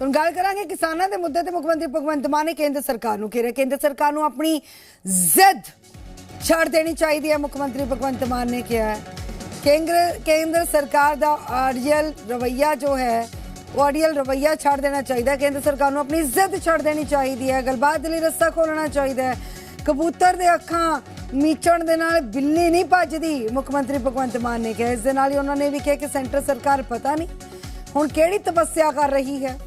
ਹੁਣ ਗੱਲ ਕਰਾਂਗੇ ਕਿਸਾਨਾਂ ਦੇ ਮੁੱਦੇ ਤੇ ਮੁੱਖ ਮੰਤਰੀ ਭਗਵੰਤ ਮਾਨ ਨੇ ਕੇਂਦਰ ਸਰਕਾਰ ਨੂੰ ਘੇਰਿਆ। ਕੇਂਦਰ ਸਰਕਾਰ ਨੂੰ ਆਪਣੀ ਜ਼ਿੱਦ ਛੱਡ ਦੇਣੀ ਚਾਹੀਦੀ ਹੈ, ਮੁੱਖ ਮੰਤਰੀ ਭਗਵੰਤ ਮਾਨ ਨੇ ਕਿਹਾ ਕੇਂਦਰ ਕੇਂਦਰ ਸਰਕਾਰ ਦਾ ਅੜੀਅਲ ਰਵਈਆ ਜੋ ਹੈ, ਉਹ ਅੜੀਅਲ ਰਵਈਆ ਛੱਡ ਦੇਣਾ ਚਾਹੀਦਾ ਕੇਂਦਰ ਸਰਕਾਰ ਨੂੰ ਆਪਣੀ ਜ਼ਿੱਦ ਛੱਡ ਦੇਣੀ ਚਾਹੀਦੀ ਹੈ। ਗੱਲਬਾਤ ਦੇ ਲਈ ਰਸਤਾ ਖੋਲਣਾ ਚਾਹੀਦਾ ਹੈ। ਕਬੂਤਰ ਦੇ ਅੱਖਾਂ ਮੀਚਣ ਦੇ ਨਾਲ ਬਿੱਲੀ ਨਹੀਂ ਭੱਜਦੀ, ਮੁੱਖ ਮੰਤਰੀ ਭਗਵੰਤ ਮਾਨ ਨੇ ਕਿਹਾ। ਇਸ ਦੇ ਨਾਲ ਹੀ ਉਹਨਾਂ ਨੇ ਵੀ ਕਿਹਾ ਕਿ ਸੈਂਟਰ ਸਰਕਾਰ ਪਤਾ ਨਹੀਂ ਹੁਣ ਕਿਹੜੀ ਤਪੱਸਿਆ ਕਰ ਰਹੀ ਹੈ।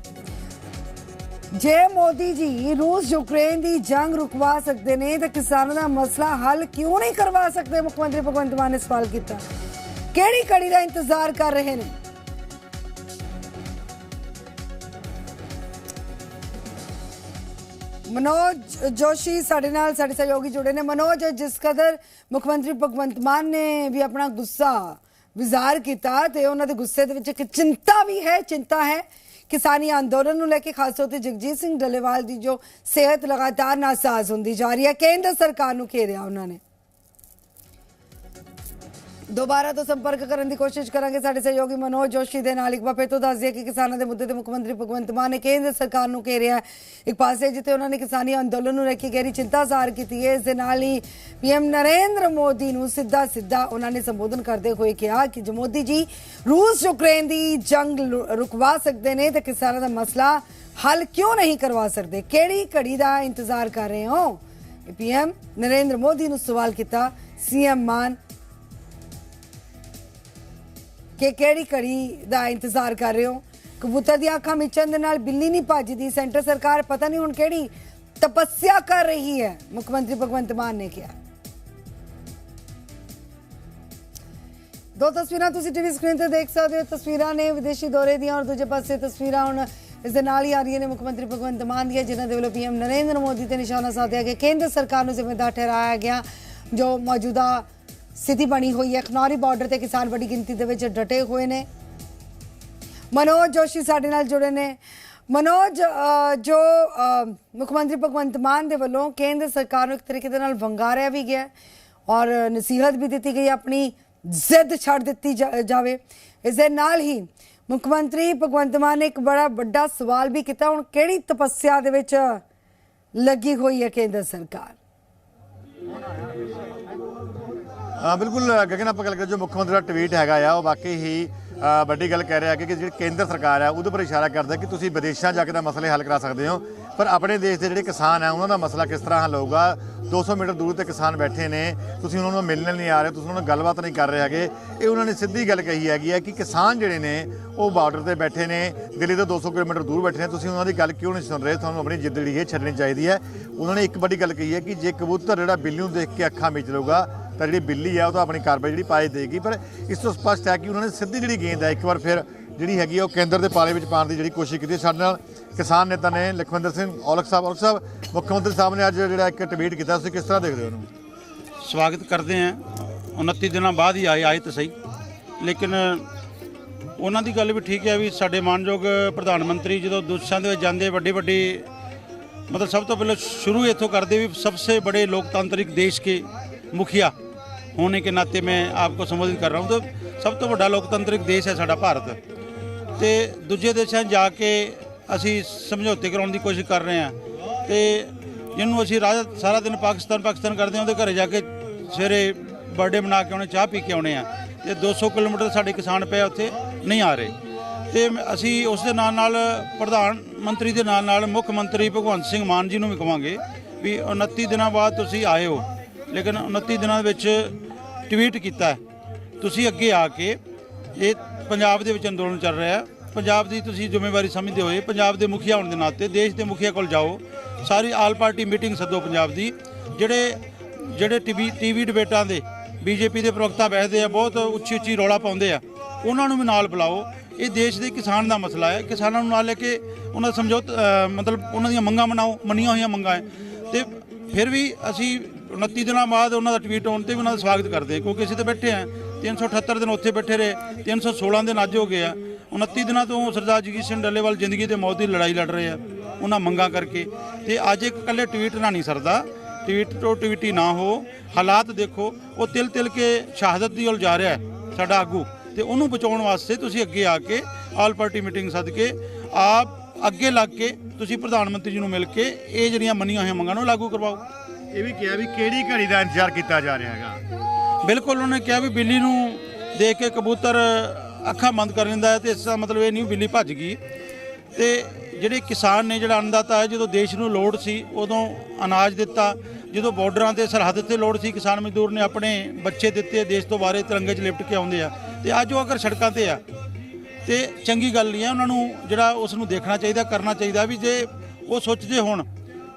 ਜੇ ਮੋਦੀ ਜੀ ਰੂਸ ਯੂਕਰੇਨ ਦੀ ਜੰਗ ਰੁਕਵਾ ਸਕਦੇ ਨੇ, ਤਾਂ ਕਿਸਾਨਾਂ ਦਾ ਮਸਲਾ ਹੱਲ ਕਿਉਂ ਨਹੀਂ ਕਰਵਾ ਸਕਦੇ? ਮੁੱਖ ਮੰਤਰੀ ਭਗਵੰਤ ਮਾਨ ਨੇ ਸਵਾਲ ਕੀਤਾ। ਕਿਹੜੀ ਕੜੀ ਦਾ ਇੰਤਜ਼ਾਰ ਕਰ ਰਹੇ ਨੇ? ਮਨੋਜ ਜੋਸ਼ੀ ਸਾਡੇ ਨਾਲ, ਸਾਡੇ ਸਹਿਯੋਗੀ ਜੁੜੇ ਨੇ। ਮਨੋਜ, ਜਿਸ ਕਦਰ ਮੁੱਖ ਮੰਤਰੀ ਭਗਵੰਤ ਮਾਨ ਨੇ ਵੀ ਆਪਣਾ ਗੁੱਸਾ ਵਿਜ਼ਾਰ ਕੀਤਾ, ਤੇ ਉਹਨਾਂ ਦੇ ਗੁੱਸੇ ਦੇ ਵਿੱਚ ਇੱਕ ਚਿੰਤਾ ਵੀ ਹੈ, ਚਿੰਤਾ ਹੈ ਕਿਸਾਨੀ ਅੰਦੋਲਨ ਨੂੰ ਲੈ ਕੇ, ਖਾਸ ਤੌਰ ਤੇ ਜਗਜੀਤ ਸਿੰਘ ਡੱਲੇਵਾਲ ਦੀ ਜੋ ਸਿਹਤ ਲਗਾਤਾਰ ਨਾਸਾਜ਼ ਹੁੰਦੀ ਜਾ ਰਹੀ ਹੈ, ਕੇਂਦਰ ਸਰਕਾਰ ਨੂੰ ਘੇਰਿਆ ਉਹਨਾਂ ਨੇ। ਦੁਬਾਰਾ ਤੋਂ ਸੰਪਰਕ ਕਰਨ ਦੀ ਕੋਸ਼ਿਸ਼ ਕਰਾਂਗੇ ਸਾਡੇ ਸਹਿਯੋਗੀ ਮਨੋਜ ਜੋਸ਼ੀ ਦੇ ਨਾਲ। ਇੱਕ ਵਾਰ ਫਿਰ ਤੋਂ ਦੱਸ ਦਈਏ ਕਿ ਕਿਸਾਨਾਂ ਦੇ ਮੁੱਦੇ ਤੇ ਮੁੱਖ ਮੰਤਰੀ ਭਗਵੰਤ ਮਾਨ ਨੇ ਕੇਂਦਰ ਸਰਕਾਰ ਨੂੰ ਘੇਰਿਆ। ਹੈ। ਇੱਕ ਪਾਸੇ ਜਿੱਥੇ ਉਹਨਾਂ ਨੇ ਕਿਸਾਨੀ ਅੰਦੋਲਨ ਨੂੰ ਲੈ ਕੇ ਗਹਿਰੀ ਚਿੰਤਾ ਜ਼ਾਹਰ ਕੀਤੀ ਹੈ ਇਸ ਦੇ ਨਾਲ ਹੀ ਪੀਐਮ ਨਰਿੰਦਰ ਮੋਦੀ ਨੂੰ ਸਿੱਧਾ ਸਿੱਧਾ ਉਹਨਾਂ ਨੇ ਸੰਬੋਧਨ ਕਰਦੇ ਹੋਏ ਕਿਹਾ ਕਿ ਜੇ ਮੋਦੀ ਜੀ ਰੂਸ ਯੂਕਰੇਨ ਦੀ ਜੰਗ ਰੁਕਵਾ ਸਕਦੇ ਨੇ ਤਾਂ ਕਿਸਾਨਾਂ ਦਾ ਮਸਲਾ ਹੱਲ ਕਿਉਂ ਨਹੀਂ ਕਰਵਾ ਸਕਦੇ? ਕਿਹੜੀ ਘੜੀ ਦਾ ਇੰਤਜ਼ਾਰ ਕਰ ਰਹੇ ਹੋ? ਪੀਐਮ ਨਰਿੰਦਰ ਮੋਦੀ ਨੂੰ ਸਵਾਲ ਕੀਤਾ ਸੀਐਮ ਮਾਨ ਕਿ ਕਿਹੜੀ ਘੜੀ ਦਾ ਇੰਤਜ਼ਾਰ ਕਰ ਰਹੇ ਹੋ? ਕਬੂਤਰ ਦੀਆਂ ਅੱਖਾਂ ਮਿਚਣ ਦੇ ਨਾਲ ਬਿੱਲੀ ਨਹੀਂ ਭੱਜਦੀ। ਸੈਂਟਰ ਸਰਕਾਰ ਪਤਾ ਨਹੀਂ ਹੁਣ ਕਿਹੜੀ ਤਪੱਸਿਆ ਕਰ ਰਹੀ ਹੈ, ਮੁੱਖ ਮੰਤਰੀ ਭਗਵੰਤ ਮਾਨ ਨੇ ਕਿਹਾ। ਦੋ ਤਸਵੀਰਾਂ ਤੁਸੀਂ ਟੀਵੀ ਸਕਰੀਨ ਤੇ ਦੇਖ ਸਕਦੇ ਹੋ। ਤਸਵੀਰਾਂ ਨੇ ਵਿਦੇਸ਼ੀ ਦੌਰੇ ਦੀਆਂ ਔਰ ਦੂਜੇ ਪਾਸੇ ਤਸਵੀਰਾਂ ਹੁਣ ਇਸ ਦੇ ਨਾਲ ਹੀ ਆ ਰਹੀਆਂ ਨੇ ਮੁੱਖ ਮੰਤਰੀ ਭਗਵੰਤ ਮਾਨ ਦੀਆਂ, ਜਿਨ੍ਹਾਂ ਦੇ ਵੱਲੋਂ ਪੀਐਮ ਨਰਿੰਦਰ ਮੋਦੀ ਤੇ ਨਿਸ਼ਾਨਾ ਸਾਧਿਆ ਗਿਆ। ਕੇਂਦਰ ਸਰਕਾਰ ਨੂੰ ਜ਼ਿੰਮੇਦਾਰ ਠਹਿਰਾਇਆ ਗਿਆ, ਜੋ ਮੌਜੂਦਾ ਸਥਿਤੀ ਬਣੀ ਹੋਈ ਹੈ। ਖਨੌਰੀ ਬਾਰਡਰ ਤੇ ਕਿਸਾਨ ਵੱਡੀ ਗਿਣਤੀ ਦੇ ਵਿੱਚ ਡਟੇ ਹੋਏ ਨੇ। ਮਨੋਜ ਜੋਸ਼ੀ ਸਾਡੇ ਨਾਲ ਜੁੜੇ ਨੇ। ਮਨੋਜ ਜੋ ਮੁੱਖ ਮੰਤਰੀ ਭਗਵੰਤ ਮਾਨ ਦੇ ਵੱਲੋਂ ਕੇਂਦਰ ਸਰਕਾਰ ਨੂੰ ਇੱਕ ਤਰੀਕੇ ਦੇ ਨਾਲ ਵੰਗਾਰਿਆ ਵੀ ਗਿਆ ਔਰ ਨਸੀਹਤ ਵੀ ਦਿੱਤੀ ਗਈ ਆਪਣੀ ਜ਼ਿੱਦ ਛੱਡ ਦਿੱਤੀ ਜਾ- ਜਾਵੇ। ਇਸ ਦੇ ਨਾਲ ਹੀ ਮੁੱਖ ਮੰਤਰੀ ਭਗਵੰਤ ਮਾਨ ਨੇ ਇੱਕ ਬੜਾ ਵੱਡਾ ਸਵਾਲ ਵੀ ਕੀਤਾ। ਹੁਣ ਕਿਹੜੀ ਤਪੱਸਿਆ ਦੇ ਵਿੱਚ ਲੱਗੀ ਹੋਈ ਹੈ ਕੇਂਦਰ ਸਰਕਾਰ? ਬਿਲਕੁਲ ਗਗਨ, ਆਪਾਂ ਗੱਲ ਕਰ ਜੋ ਮੁੱਖ ਮੰਤਰੀ ਦਾ ਟਵੀਟ ਹੈਗਾ ਆ, ਉਹ ਵਾਕਈ ਹੀ ਵੱਡੀ ਗੱਲ ਕਹਿ ਰਿਹਾ ਕਿ ਜਿਹੜੀ ਕੇਂਦਰ ਸਰਕਾਰ ਆ, ਉਹਦੇ ਪਰ ਇਸ਼ਾਰਾ ਕਰਦਾ ਕਿ ਤੁਸੀਂ ਵਿਦੇਸ਼ਾਂ ਜਾ ਕੇ ਤਾਂ ਮਸਲੇ ਹੱਲ ਕਰਾ ਸਕਦੇ ਹੋ, ਪਰ ਆਪਣੇ ਦੇਸ਼ ਦੇ ਜਿਹੜੇ ਕਿਸਾਨ ਆ, ਉਹਨਾਂ ਦਾ ਮਸਲਾ ਕਿਸ ਤਰ੍ਹਾਂ ਹੱਲ ਹੋਊਗਾ? 200 ਮੀਟਰ ਦੂਰ ਤੇ ਕਿਸਾਨ ਬੈਠੇ ਨੇ, ਤੁਸੀਂ ਉਹਨਾਂ ਨੂੰ ਮਿਲਣ ਨਹੀਂ ਆ ਰਹੇ, ਤੁਸੀਂ ਉਹਨਾਂ ਨਾਲ ਗੱਲਬਾਤ ਨਹੀਂ ਕਰ ਰਹੇ ਹੈਗੇ, ਇਹ ਉਹਨਾਂ ਨੇ ਸਿੱਧੀ ਗੱਲ ਕਹੀ ਹੈਗੀ ਹੈ ਕਿ ਕਿਸਾਨ ਜਿਹੜੇ ਨੇ, ਉਹ ਬਾਰਡਰ ਤੇ ਬੈਠੇ ਨੇ, ਦਿੱਲੀ ਤੋਂ 200 ਕਿਲੋਮੀਟਰ ਦੂਰ ਬੈਠੇ ਨੇ, ਤੁਸੀਂ ਉਹਨਾਂ ਦੀ ਗੱਲ ਕਿਉਂ ਨਹੀਂ ਸੁਣ ਰਹੇ? ਤੁਹਾਨੂੰ ਆਪਣੀ ਜਿੱਦ ਜਿਹੜੀ ਹੈ ਛੱਡਣੀ ਚਾਹੀਦੀ ਹੈ। ਉਹਨਾਂ ਨੇ ਇੱਕ ਵੱਡੀ ਗੱਲ ਕਹੀ ਹੈ ਕਿ ਜੇ ਕਬੂਤਰ ਜਿਹੜਾ ਬਿੱਲੀ ਨੂੰ ਦੇਖ ਕੇ ਅੱਖਾਂ ਮੀਚ ਲਊਗਾ ਤਾਂ ਜਿਹੜੀ ਬਿੱਲੀ ਆ, ਉਹ ਤਾਂ ਆਪਣੀ ਕਾਰਵਾਈ ਜਿਹੜੀ ਪਾਏ ਦੇਗੀ, ਪਰ ਇਸ ਤੋਂ ਸਪਸ਼ਟ ਹੈ ਕਿ ਉਹਨਾਂ ਨੇ ਸਿੱਧੀ ਜਿਹੜੀ ਗੇਂਦ ਹੈ ਇੱਕ ਵਾਰ ਫਿਰ ਜਿਹੜੀ ਹੈਗੀ ਉਹ ਕੇਂਦਰ ਦੇ ਪਾਲੇ ਵਿੱਚ ਪਾਉਣ ਦੀ ਜਿਹੜੀ ਕੋਸ਼ਿਸ਼ ਕੀਤੀ। ਸਾਡੇ ਨਾਲ ਕਿਸਾਨ ਨੇਤਾ ਨੇ ਲਖਵਿੰਦਰ ਸਿੰਘ ਔਲਖ ਸਾਹਿਬ। ਔਲਖ ਸਾਹਿਬ, ਮੁੱਖ ਮੰਤਰੀ ਸਾਹਿਬ ਨੇ ਅੱਜ ਜਿਹੜਾ ਇੱਕ ਟਵੀਟ ਕੀਤਾ, ਤੁਸੀਂ ਕਿਸ ਤਰ੍ਹਾਂ ਦੇਖਦੇ ਹੋ ਉਹਨੂੰ? ਸਵਾਗਤ ਕਰਦੇ ਆ 29 ਦਿਨਾਂ ਬਾਅਦ ਹੀ ਆਏ ਆਏ ਤਾਂ ਸਹੀ। ਲੇਕਿਨ ਉਹਨਾਂ ਦੀ ਗੱਲ ਵੀ ਠੀਕ ਹੈ ਵੀ ਸਾਡੇ ਮਾਨਯੋਗ ਪ੍ਰਧਾਨ ਮੰਤਰੀ ਜਦੋਂ ਦੇਸ਼ਾਂ ਦੇ ਵਿੱਚ ਜਾਂਦੇ, ਵੱਡੇ ਵੱਡੇ, ਮਤਲਬ ਸਭ ਤੋਂ ਪਹਿਲਾਂ ਸ਼ੁਰੂ ਇੱਥੋਂ ਕਰਦੇ ਵੀ ਸਭ ਤੋਂ ਬੜੇ ਲੋਕਤੰਤਰਿਕ ਦੇਸ਼ ਕੇ ਮੁਖੀਆ। ਹੋਣੇ ਕੇ ਨਾਤੇ ਮੈਂ ਆਪਕੋ ਸੰਬੋਧਿਤ ਕਰ ਰਹਾ ਹੂੰ ਤਾਂ ਸਭ ਤੋਂ ਵੱਡਾ ਲੋਕਤੰਤਰਿਕ ਦੇਸ਼ ਹੈ ਸਾਡਾ ਭਾਰਤ। ਤੇ ਦੂਜੇ ਦੇਸ਼ਾਂ ਜਾ ਕੇ ਅਸੀਂ ਸਮਝੌਤੇ ਕਰਾਉਣ ਦੀ ਕੋਸ਼ਿਸ਼ ਕਰ ਰਹੇ ਹਾਂ। ਤੇ ਜਿਹਨੂੰ ਅਸੀਂ ਸਾਰਾ ਦਿਨ ਪਾਕਿਸਤਾਨ ਪਾਕਿਸਤਾਨ ਕਰਦੇ ਹਾਂ, ਉਹਦੇ ਘਰੇ ਜਾ ਕੇ ਸਵੇਰੇ ਬਰਥਡੇ ਮਨਾ ਕੇ ਆਉਣੇ, ਚਾਹ ਪੀ ਕੇ ਆਉਣੇ ਆ। ਤੇ 200 ਕਿਲੋਮੀਟਰ ਸਾਡੇ ਕਿਸਾਨ ਪਏ ਉੱਥੇ, ਨਹੀਂ ਆ ਰਹੇ। ਤੇ ਅਸੀਂ ਉਸ ਦੇ ਨਾਲ ਨਾਲ ਪ੍ਰਧਾਨ ਮੰਤਰੀ ਦੇ ਨਾਲ ਨਾਲ ਮੁੱਖ ਮੰਤਰੀ ਭਗਵੰਤ ਸਿੰਘ ਮਾਨ ਜੀ ਨੂੰ ਵੀ ਕਵਾਂਗੇ ਵੀ 29 ਦਿਨਾਂ ਬਾਅਦ ਤੁਸੀਂ ਆਏ ਹੋ। ਲੇਕਿਨ 29 ਦਿਨਾਂ ਵਿੱਚ ਟਵੀਟ ਕੀਤਾ ਹੈ। ਤੁਸੀਂ ਅੱਗੇ ਆ ਕੇ ਇਹ ਪੰਜਾਬ ਦੇ ਵਿੱਚ ਅੰਦੋਲਨ ਚੱਲ ਰਿਹਾ ਹੈ। ਪੰਜਾਬ ਦੀ ਤੁਸੀਂ ਜ਼ਿੰਮੇਵਾਰੀ ਸਮਝਦੇ ਹੋਏ ਪੰਜਾਬ ਦੇ ਮੁਖੀਆ ਹੋਣ ਦੇ ਨਾਤੇ ਦੇਸ਼ ਦੇ ਮੁਖੀਆ ਕੋਲ ਜਾਓ। ਸਾਰੀ ਆਲ ਪਾਰਟੀ ਮੀਟਿੰਗ ਸੱਦੋ ਪੰਜਾਬ ਦੀ। ਜਿਹੜੇ ਜਿਹੜੇ ਟੀਵੀ ਟੀਵੀ ਡਿਬੇਟਾਂ ਦੇ ਬੀਜੇਪੀ ਦੇ ਪ੍ਰਵਕਤਾ ਬੈਠਦੇ ਆ, ਬਹੁਤ ਉੱਚੀ ਉੱਚੀ ਰੌਲਾ ਪਾਉਂਦੇ ਆ, ਉਹਨਾਂ ਨੂੰ ਵੀ ਨਾਲ ਬੁਲਾਓ। ਇਹ ਦੇਸ਼ ਦੇ ਕਿਸਾਨ ਦਾ ਮਸਲਾ ਹੈ। ਕਿਸਾਨਾਂ ਨੂੰ ਨਾਲ ਲੈ ਕੇ ਉਹਨਾਂ ਦਾ ਸਮਝੌਤ ਮਤਲਬ ਉਹਨਾਂ ਦੀਆਂ ਮੰਗਾਂ ਮਨਾਓ, ਮੰਨੀਆਂ ਹੋਈਆਂ ਮੰਗਾਂ ਹੈ। ਤੇ ਫਿਰ ਵੀ ਅਸੀਂ 29 ਦਿਨਾਂ ਬਾਅਦ ਉਹਨਾਂ ਦਾ ਟਵੀਟ ਆਉਣ ਤੇ ਵੀ ਉਹਨਾਂ ਦਾ ਸਵਾਗਤ ਕਰਦੇ ਕਿਉਂਕਿ ਅਸੀਂ ਤਾਂ ਬੈਠੇ ਆ। 378 ਦਿਨ ਉੱਥੇ ਬੈਠੇ ਰਹੇ 316 ਦਿਨ ਅੱਜ ਹੋ ਗਏ ਆ। 29 ਦਿਨਾਂ ਤੋਂ ਸਰਦਾਰ ਜਗਜੀਤ ਸਿੰਘ ਡੱਲੇਵਾਲ ਜ਼ਿੰਦਗੀ ਤੇ ਮੌਤ ਦੀ ਲੜਾਈ ਲੜ ਰਹੇ ਆ, ਉਹਨਾਂ ਮੰਗਾਂ ਕਰਕੇ। ਤੇ ਅੱਜ ਇੱਕ ਇਕੱਲੇ ਟਵੀਟ ਨਾਲ ਨਹੀਂ ਸਰਦਾ। ਟਵੀਟ ਤੋਂ ਟਵੀਟੀ ਨਾ ਹੋ, ਹਾਲਾਤ ਦੇਖੋ, ਉਹ ਤਿਲ ਤਿਲ ਕੇ ਸ਼ਹਾਦਤ ਦੀ ਉਲ ਜਾ ਰਿਹਾ ਸਾਡਾ ਆਗੂ। ਤੇ ਉਹਨੂੰ ਬਚਾਉਣ ਵਾਸਤੇ ਤੁਸੀਂ ਅੱਗੇ ਆ ਕੇ, ਆਲ ਪਾਰਟੀ ਮੀਟਿੰਗ ਸੱਦ ਕੇ ਆਪ ਅੱਗੇ ਲੱਗ ਕੇ, ਤੁਸੀਂ ਪ੍ਰਧਾਨ ਮੰਤਰੀ ਜੀ ਨੂੰ ਮਿਲ ਕੇ, ਇਹ ਜਿਹੜੀਆਂ ਮੰਨੀਆਂ ਹੋਈਆਂ ਮੰਗਾਂ ਨੂੰ ਲਾਗੂ ਕਰਵਾਓ। ਇਹ ਵੀ ਕਿਹਾ ਵੀ ਕਿਹੜੀ ਘੜੀ ਦਾ ਇੰਤਜ਼ਾਰ ਕੀਤਾ ਜਾ ਰਿਹਾ ਹੈਗਾ। ਬਿਲਕੁਲ, ਉਹਨੇ ਕਿਹਾ ਵੀ ਬਿੱਲੀ ਨੂੰ ਦੇਖ ਕੇ ਕਬੂਤਰ ਅੱਖਾਂ ਬੰਦ ਕਰ ਲੈਂਦਾ ਹੈ ਤੇ ਇਸ ਦਾ ਮਤਲਬ ਇਹ ਨਹੀਂ ਬਿੱਲੀ ਭੱਜ ਗਈ। ਤੇ ਜਿਹੜੇ ਕਿਸਾਨ ਨੇ, ਜਿਹੜਾ ਅੰਨਦਾਤਾ ਹੈ, ਜਦੋਂ ਦੇਸ਼ ਨੂੰ ਲੋੜ ਸੀ, ਉਦੋਂ ਅਨਾਜ ਦਿੱਤਾ। ਜਦੋਂ ਬਾਰਡਰਾਂ ਤੇ ਸਰਹੱਦ ਤੇ ਲੋੜ ਸੀ, ਕਿਸਾਨ ਮਜ਼ਦੂਰ ਨੇ ਆਪਣੇ ਬੱਚੇ ਦਿੱਤੇ, ਦੇਸ਼ ਤੋਂ ਬਾਹਰੇ ਤਿਰੰਗੇ 'ਚ ਲਿਪਟ ਕੇ ਆਉਂਦੇ ਆ। ਤੇ ਅੱਜ ਉਹ ਅਗਰ ਸੜਕਾਂ ਤੇ ਆ, ਤੇ ਚੰਗੀ ਗੱਲ ਨਹੀਂ ਹੈ, ਉਹਨਾਂ ਨੂੰ ਜਿਹੜਾ ਉਸ ਨੂੰ ਦੇਖਣਾ ਚਾਹੀਦਾ, ਕਰਨਾ ਚਾਹੀਦਾ ਵੀ ਜੇ ਉਹ ਸੋਚਦੇ ਹੋਣ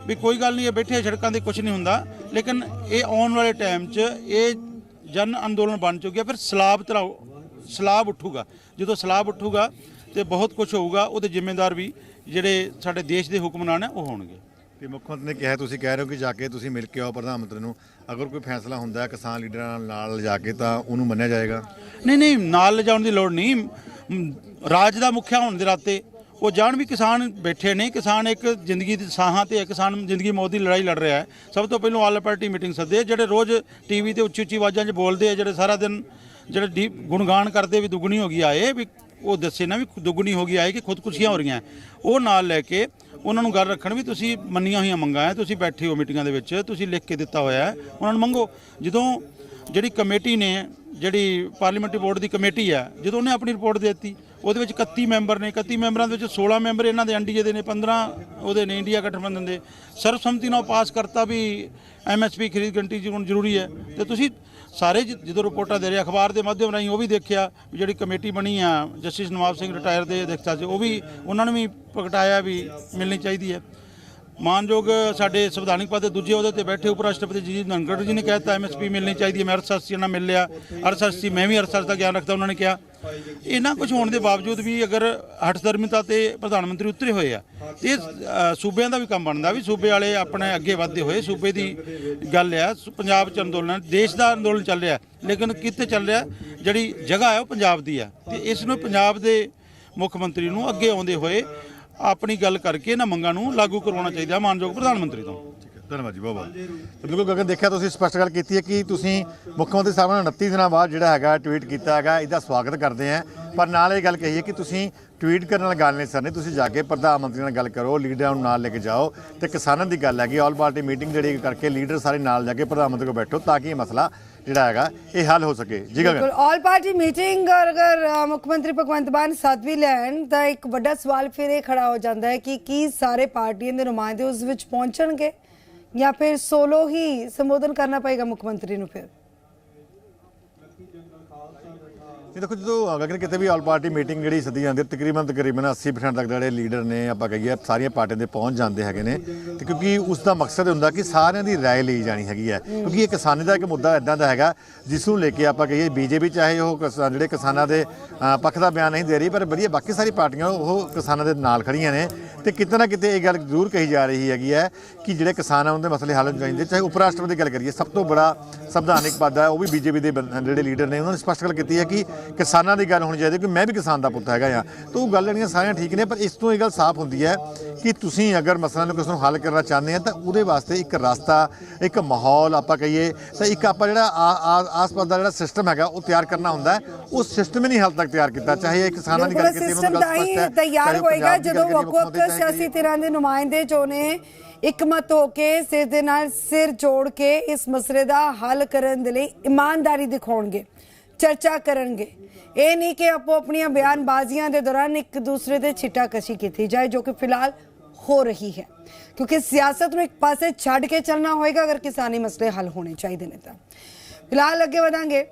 ਵੀ ਕੋਈ ਗੱਲ ਨਹੀਂ ਇਹ ਬੈਠੇ ਸੜਕਾਂ ਤੇ ਕੁਝ ਨਹੀਂ ਹੁੰਦਾ। ਲੇਕਿਨ ਇਹ ਆਉਣ ਵਾਲੇ ਟਾਈਮ 'ਚ ਇਹ ਜਨ ਅੰਦੋਲਨ ਬਣ ਚੁੱਕਿਆ ਫਿਰ ਸਲਾਬ ਤਰਾਓ ਸਲਾਬ ਉੱਠੂਗਾ। ਜਦੋਂ ਸਲਾਬ ਉੱਠੂਗਾ ਤੇ ਬਹੁਤ ਕੁਝ ਹੋਊਗਾ ਉਹਦੇ ਜ਼ਿੰਮੇਦਾਰ ਵੀ ਜਿਹੜੇ ਸਾਡੇ ਦੇਸ਼ ਦੇ ਹੁਕਮਰਾਨ ਹੈ ਉਹ ਹੋਣਗੇ। ਤੇ ਮੁੱਖ ਮੰਤਰੀ ਨੇ ਕਿਹਾ ਤੁਸੀਂ ਕਹਿ ਰਹੇ ਹੋ ਕਿ ਜਾ ਕੇ ਤੁਸੀਂ ਮਿਲ ਕੇ ਆਓ ਪ੍ਰਧਾਨ ਮੰਤਰੀ ਨੂੰ। ਅਗਰ ਕੋਈ ਫੈਸਲਾ ਹੁੰਦਾ ਹੈ ਕਿਸਾਨ ਲੀਡਰਾਂ ਨਾਲ ਜਾ ਕੇ ਤਾਂ ਉਹਨੂੰ ਮੰਨਿਆ ਜਾਏਗਾ? ਨਹੀਂ ਨਹੀਂ ਨਾਲ ਲਿਜਾਣ ਦੀ ਲੋੜ ਨਹੀਂ। ਰਾਜ ਦਾ ਮੁਖੀਆ ਹੋਣ ਦੇ ਨਾਤੇ ਉਹ ਜਾਣ ਵੀ ਕਿਸਾਨ ਬੈਠੇ ਨੇ, ਕਿਸਾਨ ਇੱਕ ਜ਼ਿੰਦਗੀ ਦੀ ਸਾਹਾਂ ਤੇ ਕਿਸਾਨ ਜ਼ਿੰਦਗੀ ਮੌਤ ਦੀ ਲੜਾਈ ਲੜ ਰਿਹਾ ਹੈ। ਸਭ ਤੋਂ ਪਹਿਲਾਂ ਆਲ ਪਾਰਟੀ ਮੀਟਿੰਗ ਸੱਦੇ, ਜਿਹੜੇ ਰੋਜ਼ ਟੀਵੀ ਤੇ ਉੱਚੀ ਉੱਚੀ ਆਵਾਜ਼ਾਂ 'ਚ ਬੋਲਦੇ ਆ, ਜਿਹੜੇ ਸਾਰਾ ਦਿਨ ਜਿਹੜੇ ਡੀ- ਗੁਣਗਾਨ ਕਰਦੇ ਵੀ ਦੁੱਗਣੀ ਹੋ ਗਈ ਆਏ, ਵੀ ਉਹ ਦੱਸੇ ਨਾ ਵੀ ਦੁੱਗਣੀ ਹੋ ਗਈ ਆਏ ਕਿ ਖੁਦਕੁਸ਼ੀਆਂ ਹੋ ਰਹੀਆਂ ਉਹ ਨਾਲ ਲੈ ਕੇ ਉਹਨਾਂ ਨੂੰ ਗੱਲ ਰੱਖਣ ਵੀ ਤੁਸੀਂ ਮੰਨੀਆਂ ਹੋਈਆਂ ਮੰਗਾਂ ਹੈ, ਤੁਸੀਂ ਬੈਠੇ ਹੋ ਮੀਟਿੰਗਾਂ ਦੇ ਵਿੱਚ, ਤੁਸੀਂ ਲਿਖ ਕੇ ਦਿੱਤਾ ਹੋਇਆ ਹੈ, ਉਹਨਾਂ ਨੂੰ ਮੰਗੋ। ਜਦੋਂ ਜਿਹੜੀ ਕਮੇਟੀ ਨੇ, ਜਿਹੜੀ ਪਾਰਲੀਮੈਂਟਰੀ ਬੋਰਡ ਦੀ ਕਮੇਟੀ ਹੈ, ਜਦੋਂ ਉਹਨੇ ਆਪਣੀ ਰਿਪੋਰਟ ਦੇ ਦਿੱਤੀ ਉਹਦੇ ਵਿੱਚ 31 ਮੈਂਬਰ ਨੇ 31 ਮੈਂਬਰਾਂ ਦੇ ਵਿੱਚ 16 ਮੈਂਬਰ ਇਹਨਾਂ ਦੇ ਐਨਡੀਏ ਦੇ ਨੇ 15 ਉਹਦੇ ਨੇ, ਇੰਡੀਆ ਗਠਬੰਧਨ ਦੇ। ਸਰਬਸੰਮਤੀ ਨਾਲ ਪਾਸ ਕਰਤਾ ਵੀ ਐਮਐਸਪੀ ਖਰੀਦ ਗੰਟੀ ਜੀ ਹੁਣ ਜ਼ਰੂਰੀ ਹੈ। ਤੇ ਤੁਸੀਂ ਸਾਰੇ ਜਦੋਂ ਰਿਪੋਰਟਾਂ ਦੇ ਰਹੇ ਅਖਬਾਰ ਦੇ ਮਾਧਿਅਮ ਰਾਹੀਂ ਉਹ ਵੀ ਦੇਖਿਆ ਵੀ ਜਿਹੜੀ ਕਮੇਟੀ ਬਣੀ ਆ, ਜਸਟਿਸ ਨਵਾਬ ਸਿੰਘ ਰਿਟਾਇਰ ਦੇ ਅਧਿਕਤਾ 'ਚ, ਉਹ ਵੀ ਉਹਨਾਂ ਨੇ ਵੀ ਪ੍ਰਗਟਾਇਆ ਵੀ ਮਿਲਣੀ ਚਾਹੀਦੀ ਹੈ। ਮਾਨਯੋਗ ਸਾਡੇ ਸੰਵਿਧਾਨਿਕ ਪਦ ਦੇ ਦੂਜੇ ਉਹਦੇ ਤੇ ਬੈਠੇ ਉਪ ਰਾਸ਼ਟਰਪਤੀ ਜੀ ਧਨਖੜ ਜੀ ਨੇ ਕਹਿਤਾ ਐਮਐਸਪੀ ਮਿਲਣੀ ਚਾਹੀਦੀ ਹੈ, ਮੈਂ ਅਰਥਸ਼ਾਸਤਰੀ ਨਾਲ ਮਿਲ ਲਿਆ ਅਰਥਸ਼ਾਸਤਰੀ ਮੈਂ ਵੀ ਅਰਥਸ਼ਾਸਤਰ ਦਾ ਗਿਆਨ ਰੱਖਦਾ, ਉਹਨਾਂ ਨੇ ਕਿਹਾ। ਇਹਨਾਂ ਕੁਝ ਹੋਣ ਦੇ ਬਾਵਜੂਦ ਵੀ ਅਗਰ ਹਠਧਰਮਿਤਾ ਤੇ ਪ੍ਰਧਾਨ ਮੰਤਰੀ ਉਤਰੇ ਹੋਏ ਆ ਇਹ ਅ, ਸੂਬਿਆਂ ਦਾ ਵੀ ਕੰਮ ਬਣਦਾ ਵੀ ਸੂਬੇ ਵਾਲੇ ਆਪਣੇ ਅੱਗੇ ਵਧਦੇ ਹੋਏ ਸੂਬੇ ਦੀ ਗੱਲ ਆ ਸ- ਪੰਜਾਬ ਚ ਅੰਦੋਲਨ ਦੇਸ਼ ਦਾ ਅੰਦੋਲਨ ਚੱਲ ਰਿਹਾ ਲੇਕਿਨ ਕਿੱਥੇ ਚੱਲ ਰਿਹਾ ਜਿਹੜੀ ਜਗ੍ਹਾ ਹੈ ਉਹ ਪੰਜਾਬ ਦੀ ਆ ਤੇ ਇਸ ਨੂੰ ਪੰਜਾਬ ਦੇ ਮੁੱਖ ਮੰਤਰੀ ਨੂੰ ਅੱਗੇ ਆਉਂਦੇ ਹੋਏ ਆਪਣੀ ਗੱਲ ਕਰਕੇ ਇਹਨਾਂ ਮੰਗਾਂ ਨੂੰ ਲਾਗੂ ਕਰਵਾਉਣਾ ਚਾਹੀਦਾ ਮਾਨਯੋਗ ਪ੍ਰਧਾਨ ਮੰਤਰੀ ਤੋਂ। ਧੰਨਵਾਦ ਜੀ, ਬਹੁਤ ਬਹੁਤ। ਤੇ ਬਿਲਕੁਲ ਗਗਨ, ਦੇਖਿਆ ਤੁਸੀਂ ਸਪਸ਼ਟ ਗੱਲ ਕੀਤੀ ਹੈ ਕਿ ਤੁਸੀਂ ਮੁੱਖ ਮੰਤਰੀ ਸਾਹਿਬ ਨੇ 29 ਦਿਨਾਂ ਬਾਅਦ ਜਿਹੜਾ ਹੈਗਾ ਟਵੀਟ ਕੀਤਾ ਹੈਗਾ, ਇਹਦਾ ਸਵਾਗਤ ਕਰਦੇ ਆ। ਪਰ ਨਾਲ ਇਹ ਗੱਲ ਕਹੀ ਹੈ ਕਿ ਤੁਸੀਂ ਟਵੀਟ ਕਰਨ ਨਾਲ ਗੱਲ ਨਹੀਂ ਸਰਨੀ, ਤੁਸੀਂ ਜਾ ਕੇ ਪ੍ਰਧਾਨ ਮੰਤਰੀ ਨਾਲ ਗੱਲ ਕਰੋ, ਲੀਡਰਾਂ ਨੂੰ ਨਾਲ ਲੈ ਕੇ ਜਾਓ ਤੇ ਕਿਸਾਨਾਂ ਦੀ ਗੱਲ ਹੈਗੀ, ਆਲ ਪਾਰਟੀ ਮੀਟਿੰਗ ਜਿਹੜੀ ਕਰਕੇ ਲੀਡਰ ਸਾਰੇ ਨਾਲ ਜਾ ਕੇ ਪ੍ਰਧਾਨ ਮੰਤਰੀ ਕੋਲ ਬੈਠੋ ਤਾਂ ਕਿ ਇਹ ਮਸਲਾ ਜਿਹੜਾ ਹੈਗਾ, ਇਹ ਹੱਲ ਹੋ ਸਕੇ। ਜੀ ਗਗਨ। ਆਲ ਪਾਰਟੀ ਮੀਟਿੰਗ ਅਗਰ ਮੁੱਖ ਮੰਤਰੀ ਭਗਵੰਤ ਮਾਨ ਸਾਥ ਵੀ ਲੈਣ, ਤਾਂ ਇੱਕ ਵੱਡਾ ਸਵਾਲ ਫਿਰ ਇਹ ਖੜਾ ਹੋ ਜਾਂਦਾ ਹੈ ਕਿ ਕੀ ਸਾਰੇ ਪਾਰਟੀਆਂ ਦੇ ਨੁਮਾਇੰਦੇ ਉਸ ਵਿੱਚ ਪਹੁੰਚਣਗੇ? ਜਾਂ ਫਿਰ ਸੋਲੋ ਹੀ ਸੰਬੋਧਨ ਕਰਨਾ ਪਏਗਾ ਮੁੱਖ ਮੰਤਰੀ ਨੂੰ ਫਿਰ? ਇਹ ਦੇਖੋ ਜਦੋਂ ਗਗਨ ਕਿਤੇ ਵੀ ਆਲ ਪਾਰਟੀ ਮੀਟਿੰਗ ਜਿਹੜੀ ਸੱਦੀ ਜਾਂਦੀ ਹੈ ਤਕਰੀਬਨ ਤਕਰੀਬਨ 80% ਤੱਕ ਜਿਹੜੇ ਲੀਡਰ ਨੇ ਆਪਾਂ ਕਹੀਏ ਸਾਰੀਆਂ ਪਾਰਟੀਆਂ ਦੇ ਪਹੁੰਚ ਜਾਂਦੇ ਹੈਗੇ ਨੇ ਤੇ ਕਿਉਂਕਿ ਉਸ ਦਾ ਮਕਸਦ ਹੁੰਦਾ ਕਿ ਸਾਰਿਆਂ ਦੀ رائے ਲਈ ਜਾਣੀ ਹੈਗੀ ਹੈ ਕਿਉਂਕਿ ਇਹ ਕਿਸਾਨੀ ਦਾ ਇੱਕ ਮੁੱਦਾ ਇਦਾਂ ਦਾ ਹੈਗਾ ਜਿਸ ਨੂੰ ਲੈ ਕੇ ਆਪਾਂ ਕਹੀਏ ਬੀਜੇਪੀ ਚਾਹੇ ਉਹ ਕਿਸਾ- ਜਿਹੜੇ ਕਿਸਾਨਾਂ ਦੇ ਅ, ਪੱਖ ਦਾ ਬਿਆਨ ਨਹੀਂ ਦੇ ਰਹੀ ਪਰ ਵਧੀਆ ਬਾਕੀ ਸਾਰੀ ਪਾਰਟੀਆਂ ਉਹ ਕਿਸਾਨਾਂ ਦੇ ਨਾਲ ਖੜੀਆਂ ਨੇ ਤੇ ਕਿਤੇ ਨਾ ਕਿਤੇ ਇਹ ਗੱਲ ਜ਼ਰੂਰ ਕਹੀ ਜਾ ਰਹੀ ਹੈਗੀ ਹੈ ਕਿ ਜਿਹੜੇ ਕਿਸਾਨ ਆ ਉਹਦੇ ਮਸਲੇ ਹੱਲ ਹੋਣੇ ਚਾਹੀਦੇ ਚਾਹੇ ਉਪ ਰਾਸ਼ਟਰਪਤੀ ਦੀ ਗੱਲ ਕਰੀਏ ਸਭ ਤੋਂ ਬੜਾ ਸੰਵਿਧਾਨਿਕ ਪਦ ਹੈ ਉਹ ਵੀ ਬੀਜੇਪੀ ਦੇ ਬੰ- ਜਿਹੜੇ ਲੀਡਰ ਨੇ ਉਹਨਾਂ ਨੇ ਸਪਸ਼ਟ ਗੱਲ ਕੀਤੀ ਹੈ ਕਿ ਕਿਸਾਨਾਂ ਦੀ ਗੱਲ ਹੋਣੀ ਚਾਹੀਦੀ ਕਿ ਮੈਂ ਵੀ ਕਿਸਾਨ ਦਾ ਪੁੱਤ ਹੈਗਾ ਆ ਤਾਂ ਉਹ ਗੱਲ ਜਿਹੜੀਆਂ ਸਾਰੀਆਂ ਠੀਕ ਨੇ ਪਰ ਇਸ ਤੋਂ ਇਹ ਗੱਲ ਸਾਫ਼ ਹੁੰਦੀ ਹੈ ਕਿ ਤੁਸੀਂ ਅਗਰ ਮਸਲਾ ਨੂੰ ਕਿਸ ਨੂੰ ਹੱਲ ਕਰਨਾ ਚਾਹੁੰਦੇ ਆ ਤਾਂ ਉਹਦੇ ਵਾਸਤੇ ਇੱਕ ਰਸਤਾ ਇੱਕ ਮਾਹੌਲ ਆਪਾਂ ਕਹੀਏ ਤਾਂ ਇੱਕ ਆਪਾਂ ਜਿਹੜਾ ਆਸ-ਪਾਸ ਦਾ ਜਿਹੜਾ ਸਿਸਟਮ ਹੈਗਾ ਉਹ ਤਿਆਰ ਕਰਨਾ ਹੁੰਦਾ ਹੈ। ਉਹ ਸਿਸਟਮ ਹੀ ਨਹੀਂ ਹਾਲ ਤੱਕ ਤਿਆਰ ਕੀਤਾ ਚਾਹੇ ਇਹ ਕਿਸਾਨਾਂ ਦੀ ਗੱਲ ਕੀਤੀ ਉਹਨਾਂ ਦੀ ਸਪਸ਼ਟ ਹੈ ਤਿਆਰ ਹੋਏਗਾ ਜਦੋਂ ਚਾਹੇ ਸਿਆਸੀ ਧਿਰਾਂ ਦੇ ਨੁਮਾਇੰਦੇ ਜੋ ਨੇ ਇਕਮਤ ਹੋ ਕੇ ਸਿਰ ਦੇ ਨਾਲ ਸਿਰ ਜੋੜ ਕੇ ਇਸ ਮਸਲੇ ਦਾ ਹੱਲ ਕਰਨ ਦੇ ਲਈ ਇਮਾਨਦਾਰੀ ਦਿਖਾਉਣਗੇ। ਚਰਚਾ ਕਰਨਗੇ। ਇਹ ਨਹੀਂ ਕਿ ਆਪੋ ਆਪਣੀਆਂ ਬਿਆਨਬਾਜ਼ੀਆਂ ਦੇ ਦੌਰਾਨ ਇੱਕ ਦੂਸਰੇ ਦੇ ਛਿੱਟਾਕਸ਼ੀ ਕੀਤੀ ਜਾਏ, ਜੋ ਕਿ ਫਿਲਹਾਲ ਹੋ ਰਹੀ ਹੈ। ਕਿਉਂਕਿ ਸਿਆਸਤ ਨੂੰ ਇੱਕ ਪਾਸੇ ਛੱਡ ਕੇ ਚੱਲਣਾ ਹੋਏਗਾ ਅਗਰ ਕਿਸਾਨੀ ਮਸਲੇ ਹੱਲ ਹੋਣੇ ਚਾਹੀਦੇ ਨੇ ਤਾਂ। ਫਿਲਹਾਲ ਅੱਗੇ ਵਧਾਂਗੇ।